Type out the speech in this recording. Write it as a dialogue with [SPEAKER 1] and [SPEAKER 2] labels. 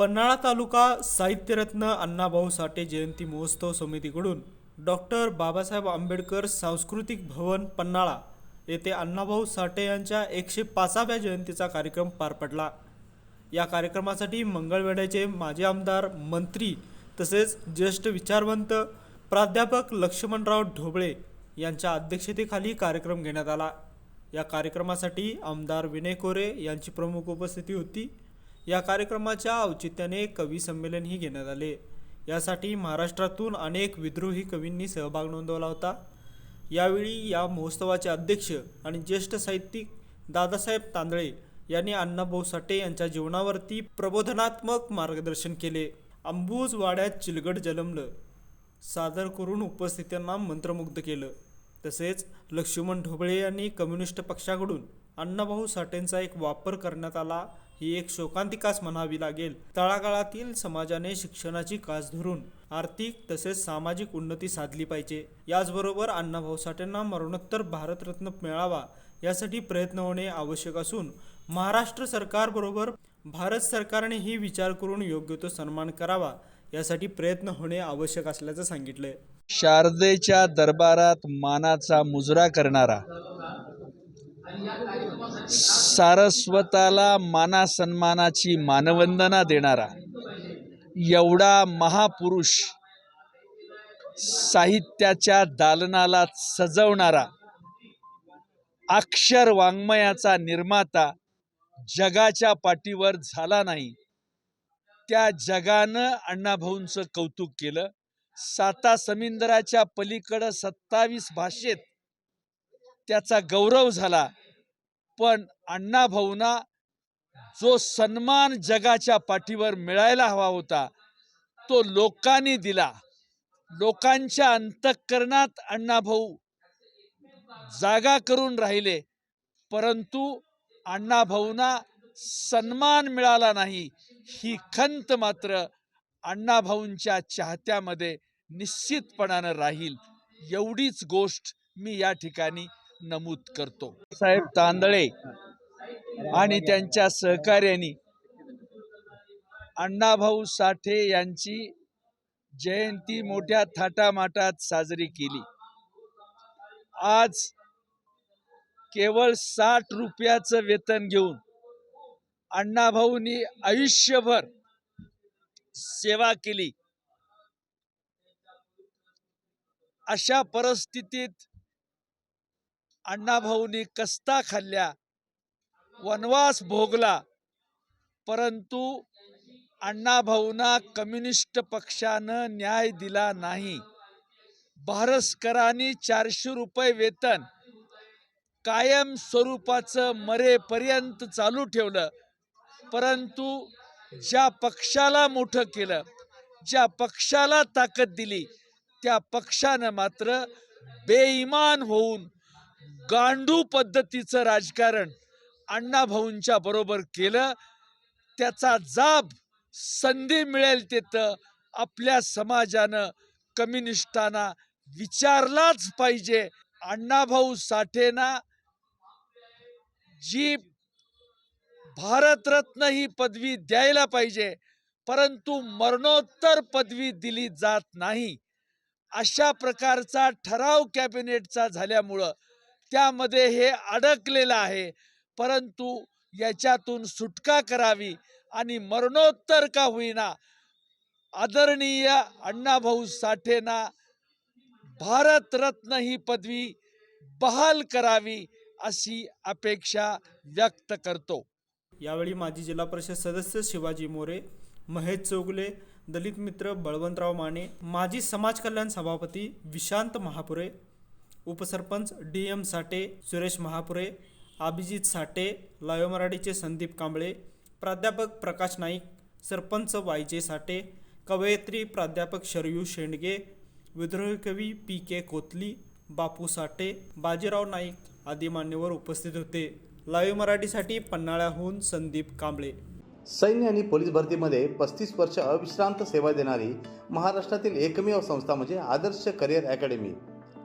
[SPEAKER 1] पन्हाळा तालुका साहित्यरत्न अण्णाभाऊ साठे जयंती महोत्सव समितीकडून डॉक्टर बाबासाहेब आंबेडकर सांस्कृतिक भवन पन्हाळा येथे अण्णाभाऊ साठे यांच्या एकशे पाचाव्या जयंतीचा कार्यक्रम पार पडला. या कार्यक्रमासाठी मंगळवेढ्याचे माजी आमदार मंत्री तसेच ज्येष्ठ विचारवंत प्राध्यापक लक्ष्मणराव ढोबळे यांच्या अध्यक्षतेखाली कार्यक्रम घेण्यात आला. या कार्यक्रमासाठी आमदार विनय कोरे यांची प्रमुख उपस्थिती होती. या कार्यक्रमाच्या औचित्याने कवी संमेलनही घेण्यात आले. यासाठी महाराष्ट्रातून अनेक विद्रोही कवींनी सहभाग नोंदवला होता. यावेळी या महोत्सवाचे अध्यक्ष आणि ज्येष्ठ साहित्यिक दादासाहेब तांदळे यांनी अण्णाभाऊ साठे यांच्या जीवनावरती प्रबोधनात्मक मार्गदर्शन केले. अंबूज वाड्यात चिलगड जलमलं सादर करून उपस्थितांना मंत्रमुग्ध केलं. तसेच लक्ष्मण ढोबळे यांनी कम्युनिस्ट पक्षाकडून अण्णाभाऊ साठेंचा एक वापर करण्यात आला ही एक शोकांतिकाच म्हणावी लागेल. तळागाळातील समाजाने शिक्षणाची कास धरून आर्थिक तसेच सामाजिक उन्नती साधली पाहिजे. याचबरोबर अण्णाभाऊ साठेंना मरणोत्तर भारतरत्न मिळावा यासाठी प्रयत्न होणे आवश्यक असून महाराष्ट्र सरकारबरोबर भारत सरकारनेही विचार करून योग्य तो सन्मान करावा यासाठी प्रयत्न होणे आवश्यक असल्याचं सांगितलंय.
[SPEAKER 2] शारदेच्या दरबारात मानाचा मुजरा करणारा सारस्वताला माना सन्मानाची मानवंदना देणारा एवढा महापुरुष साहित्याच्या दालनाला सजवणारा अक्षर वाङ्मयाचा निर्माता जगाच्या पाठीवर झाला नाही. त्या जगानं अण्णाभाऊंचं कौतुक केलं. साता समिंदराच्या पलीकडं सत्तावीस भाषेत त्याचा गौरव झाला. पण अण्णाभाऊंना जो सन्मान जगाच्या पाठीवर मिळायला हवा होता तो लोकांनी दिला. लोकांच्या अंतःकरणात अण्णाभाऊ जागा करून राहिले परंतु अण्णाभाऊंना सन्मान मिळाला नाही. ही खंत मात्र अण्णाभाऊंच्या चाहत्यामध्ये निश्चितपणानं राहील. एवढीच गोष्ट मी या ठिकाणी नमूद करतो. साहेब तांदळे आणि त्यांच्या सहकार्याने अण्णाभाऊ साठे यांची जयंती मोठ्या थाटामाटात साजरी केली. आज केवळ साठ रुपयाचं वेतन घेऊन अण्णाभाऊंनी आयुष्यभर सेवा केली. अशा परिस्थितीत अण्णाभाऊंनी कस्ता खाल्ल्या वनवास भोगला परंतु अण्णाभाऊंना कम्युनिस्ट पक्षानं न्याय दिला नाही. भारसकरांनी चारशे रुपये वेतन कायम स्वरूपाचं मरेपर्यंत चालू ठेवलं परंतु ज्या पक्षाला मोठं केलं ज्या पक्षाला ताकद दिली त्या पक्षानं मात्र बेईमान होऊन गांडू पद्धतीचं राजकारण अण्णाभाऊंच्या बरोबर केलं. त्याचा जाब संधी मिळेल तिथं. आपल्या समाजानं कम्युनिस्टांना विचारलाच पाहिजे. अण्णाभाऊ साठेना जी भारतरत्न ही पदवी द्यायला पाहिजे परंतु मरणोत्तर पदवी दिली जात नाही. अशा प्रकारचा ठराव कॅबिनेटचा झाल्यामुळं त्यामध्ये हे अडकलेलं आहे. परंतु याच्यातून सुटका करावी आणि मरणोत्तर का होईना आदरणीय अण्णाभाऊ साठेंना भारतरत्न ही पदवी बहाल करावी अशी अपेक्षा व्यक्त करतो.
[SPEAKER 1] यावेळी माजी जिल्हा परिषद सदस्य शिवाजी मोरे महेश चौगुले दलित मित्र बळवंतराव माने माजी समाज कल्याण सभापती विशांत महापुरे उपसरपंच डी एम साठे सुरेश महापुरे अभिजित साठे लायो मराठीचे संदीप कांबळे प्राध्यापक प्रकाश नाईक सरपंच वाय जे साठे कवयित्री प्राध्यापक शरयू शेंडगे विद्रोही कवी पी के कोतली बापू साठे बाजीराव नाईक आदी मान्यवर उपस्थित होते. लाईव्ह मराठीसाठी पन्हाळ्याहून संदीप कांबळे.
[SPEAKER 3] सैन्य आणि पोलीस भरतीमध्ये पस्तीस वर्ष अविश्रांत सेवा देणारी महाराष्ट्रातील एकमेव संस्था म्हणजे आदर्श करिअर अकॅडमी.